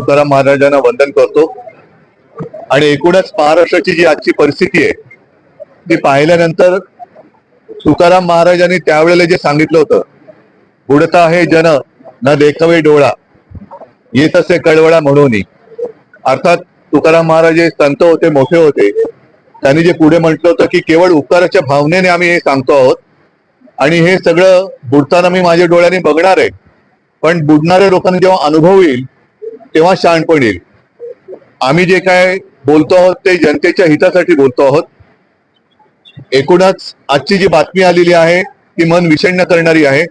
तुकाराम महाराजांना वंदन करतो. आणि एकूणच महाराष्ट्राची जी आजची परिस्थिती आहे ती पाहिल्यानंतर तुकाराम महाराजांनी त्यावेळेला जे सांगितलं होतं बुडता आहे जन न देखवे डोळा येत असे कळवळा म्हणून. अर्थात तुकाराम महाराज हे संत होते मोठे होते त्यांनी जे पुढे म्हटलं होतं की केवळ उपकाराच्या भावनेने आम्ही हे सांगतो आहोत आणि हे सगळं बुडताना मी माझ्या डोळ्यांनी बघणार आहे. पण बुडणाऱ्या लोकांना जेव्हा अनुभव येईल तेव्हा शहाणपण येईल. आम्ही जे काय बोलतो आहोत ते जनतेच्या हितासाठी बोलतो आहोत. एकूणच आजची जी बातमी आलेली आहे ती मन विषण्ण करणारी आहे.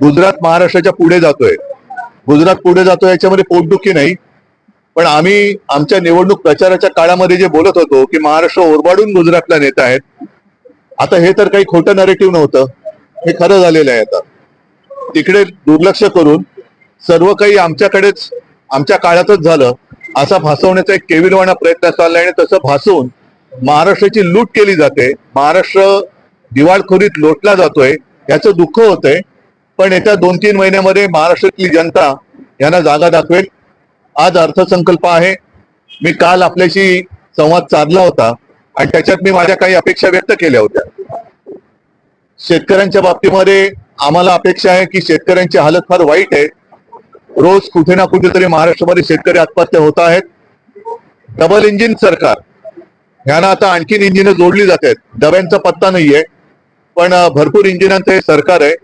गुजरात महाराष्ट्राच्या पुढे जातोय. गुजरात पुढे जातोय याच्यामध्ये पोटदुखी नाही. पण आम्ही आमच्या निवडणूक प्रचाराच्या काळामध्ये जे बोलत होतो की महाराष्ट्र ओरबाडून गुजरातला नेत आहेत. आता हे तर काही खोटं नरेटिव्ह नव्हतं. हे खरं झालेलं आहे आता. तिकडे दुर्लक्ष करून सर्व काही आमच्याकडेच आमच्या काळातच झालं. असा भासवण्याचा एक केविलवाणा प्रयत्न चाललाय आणि तसं भासून महाराष्ट्राची लूट केली जाते. महाराष्ट्र दिवाळखोरीत लोटला जातोय याचं दुःख होतंय. पण येत्या दोन तीन महिन्यामध्ये महाराष्ट्रातली जनता यांना जागा दाखवेल. आज अर्थसंकल्प आहे. मी काल आपल्याशी संवाद साधला होता आणि त्याच्यात मी माझ्या काही अपेक्षा व्यक्त केल्या होत्या. शेतकऱ्यांच्या बाबतीमध्ये आम्हाला अपेक्षा आहे की शेतकऱ्यांची हालत फार वाईट आहे. रोज कुठे ना कुठेतरी महाराष्ट्रामध्ये शेतकरी आत्महत्या होत आहेत. डबल इंजिन सरकार. ह्यांना आता आणखीन इंजिन जोडली जात आहेत. डब्यांचा पत्ता नाहीये. पण भरपूर इंजिनांचं हे सरकार आहे.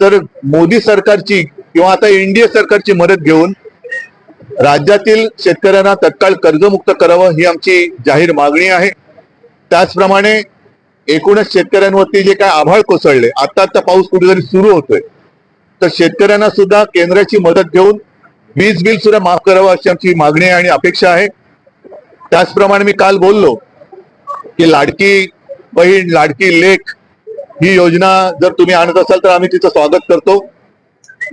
तर मोदी सरकारची किंवा आता एनडीए सरकारची मदत घेऊन राज्यातील शेतकऱ्यांना तत्काळ कर्जमुक्त करावं ही आमची जाहीर मागणी आहे. त्याचप्रमाणे एकूणच शेतकऱ्यांवरती जे काय आभाळ कोसळले आता आता पाऊस कुठेतरी सुरू होतोय. तर शेतकऱ्यांना सुद्धा केंद्राची मदत घेऊन वीज बिल सुद्धा माफ करावं अशी आमची मागणी आणि अपेक्षा आहे. त्याचप्रमाणे मी काल बोललो की लाडकी बहीण लाडकी लेख ही योजना जर तुम्ही आणत असाल तर आम्ही तिचं स्वागत करतो.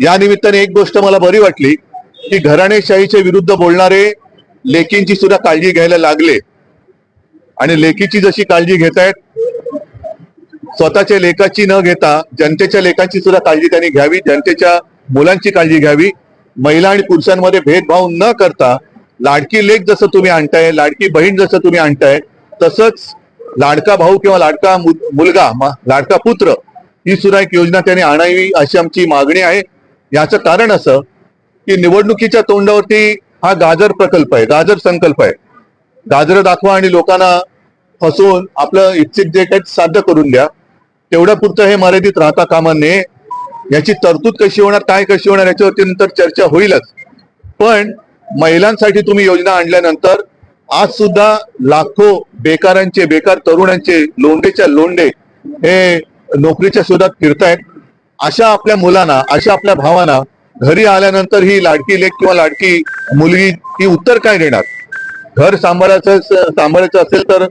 या निमित्ताने एक गोष्ट मला बरी वाटली की घराणेशाहीच्या विरुद्ध बोलणारे लेकींची सुद्धा काळजी घ्यायला लागले. आणि लेकीची जशी काळजी घेत आहेत स्वतःच्या लेखाची न घेता जनतेच्या लेखांची सुद्धा काळजी त्यांनी घ्यावी जनतेच्या मुलांची काळजी घ्यावी. महिला आणि पुरुषांमध्ये भेदभाव न करता लाडकी लेख जसं तुम्ही आणताय लाडकी बहीण जसं तुम्ही आणताय तसंच लाडका भाऊ किंवा लाडका मुलगा लाडका पुत्र ही सुद्धा एक योजना त्यांनी आणावी अशी आमची मागणी आहे. याचं कारण असं की निवडणुकीच्या तोंडावरती हा गाजर प्रकल्प आहे गाजर संकल्प आहे. गाजर दाखवा आणि लोकांना फसवून आपलं इच्छित जे काही साध्य करून द्या. तेवढ्या पुरतं हे मर्यादित राहता कामा नये. याची तरतूद कशी होणार काय कशी होणार याच्यावरती नंतर चर्चा होईलच. पण महिलांसाठी तुम्ही योजना आणल्यानंतर आज सुद्धा लाखो बेकारांचे बेकार तरुणांचे लोंडेच्या लोंडे हे नोकरीच्या शोधात फिरतायत. अशा आपल्या मुलांना अशा आपल्या भावांना घरी आल्यानंतर ही लाडकी लेख किंवा लाडकी मुलगी ही उत्तर काय देणार? घर सांभाळायचं सांभाळायचं असेल तर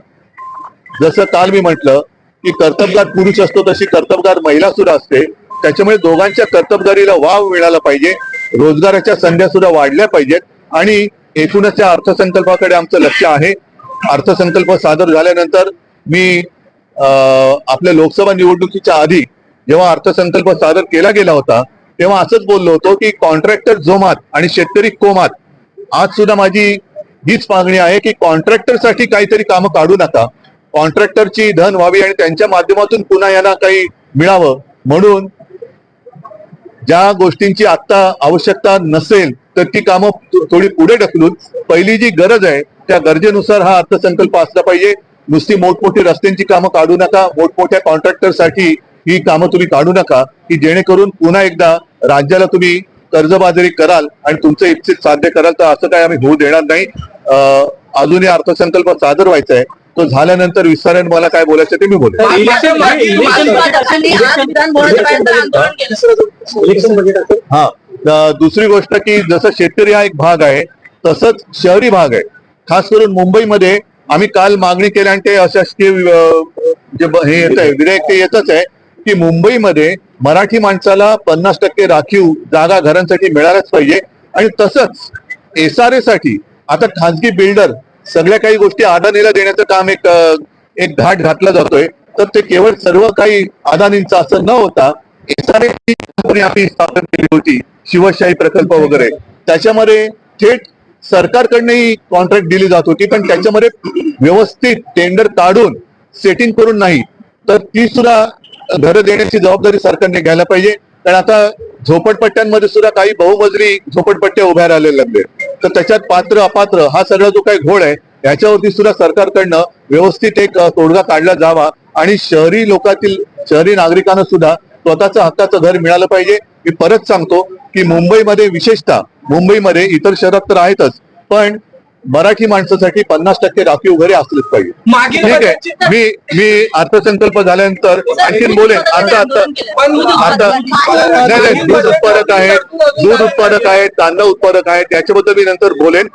जसं काल मी म्हटलं की कर्तबगार पुरुष असतो तशी कर्तबगार महिला सुद्धा असते. त्याच्यामुळे दोघांच्या कर्तबगारीला वाव मिळाला पाहिजे. रोजगाराच्या संध्या सुद्धा वाढल्या पाहिजेत. आणि एकूणच या अर्थसंकल्पाकडे आमचं लक्ष आहे. अर्थसंकल्प सादर झाल्यानंतर मी आपल्या लोकसभा निवडणुकीच्या आधी जेव्हा अर्थसंकल्प सादर केला गेला होता तेव्हा असंच बोललो होतो की कॉन्ट्रॅक्टर जोमात आणि शेतकरी कोमात आज सुद्धा माझी हीच मागणी आहे की कॉन्ट्रॅक्टरसाठी काहीतरी कामं काढू नका. कॉन्ट्रॅक्टरची धन व्हावी आणि त्यांच्या माध्यमातून पुन्हा यांना काही मिळावं म्हणून ज्या गोष्टींची आता आवश्यकता नसेल तर ती कामं थोडी पुढे ढकलून पहिली जी गरज आहे त्या गरजेनुसार हा अर्थसंकल्प असला पाहिजे. नुसती मोठमोठी रस्त्यांची कामं काढू नका मोठमोठ्या कॉन्ट्रॅक्टरसाठी ही कामं तुम्ही काढू नका की जेणेकरून पुन्हा एकदा राज्याला तुम्ही कर्जबाजारी कराल आणि तुमचं इच्छित साध्य कराल. तर असं काय आम्ही होऊ देणार नाही. अजूनही अर्थसंकल्प सादर व्हायचा आहे तो झाल्यानंतर विस्ताराने मला काय बोलायचं ते मी केलं. इलेक्शन बजेट असेल हा दुसरी गोष्ट की जसं शेतकरी हा एक भाग आहे तसंच शहरी भाग आहे. खास करून मुंबईमध्ये आम्ही काल मागणी केली आणि ते अशासकीय जे हे येत आहे विधेयक ते येतच आहे की मुंबईमध्ये मराठी माणसाला पन्नास टक्के राखीव जागा घरांसाठी मिळाल्याच पाहिजे. आणि तसंच एसआरए साठी आता खासगी बिल्डर सगळ्या काही गोष्टी अदानीला देण्याचं काम एक एक घाट घातला जातोय. तर ते केवळ सर्व काही अदानींचं असं न होता एसआरए कंपनी आपली स्थापन केली होती शिवशाही प्रकल्प वगैरे. त्याच्यामध्ये थेट सरकारकडनंही कॉन्ट्रॅक्ट दिली जात होती पण त्याच्यामध्ये व्यवस्थित टेंडर काढून सेटिंग करून नाही. तर ती सुद्धा घरं देण्याची जबाबदारी सरकारने घ्यायला पाहिजे. कारण आता झोपडपट्ट्यांमध्ये सुद्धा काही बहुमजली झोपडपट्ट्या उभ्या राहिलेल्या लागले. तर त्याच्यात पात्र अपात्र हा सगळा जो काही घोळ आहे याच्यावरती सुद्धा सरकारकडनं व्यवस्थित एक तोडगा काढला जावा आणि शहरी लोकातील शहरी नागरिकांना सुद्धा स्वतःचं हक्काचं घर मिळालं पाहिजे. मी परत सांगतो की मुंबईमध्ये विशेषतः मुंबईमध्ये इतर शहरात तर आहेतच पण मराठी माणसासाठी पन्नास टक्के राखीव घरे असलेच पाहिजे. ठीक आहे. मी मी अर्थसंकल्प झाल्यानंतर आणखीन बोलेन. आता आता नाही दूध उत्पादक आहेत दूध उत्पादक आहेत कांदा उत्पादक आहेत त्याच्याबद्दल मी नंतर बोलेन.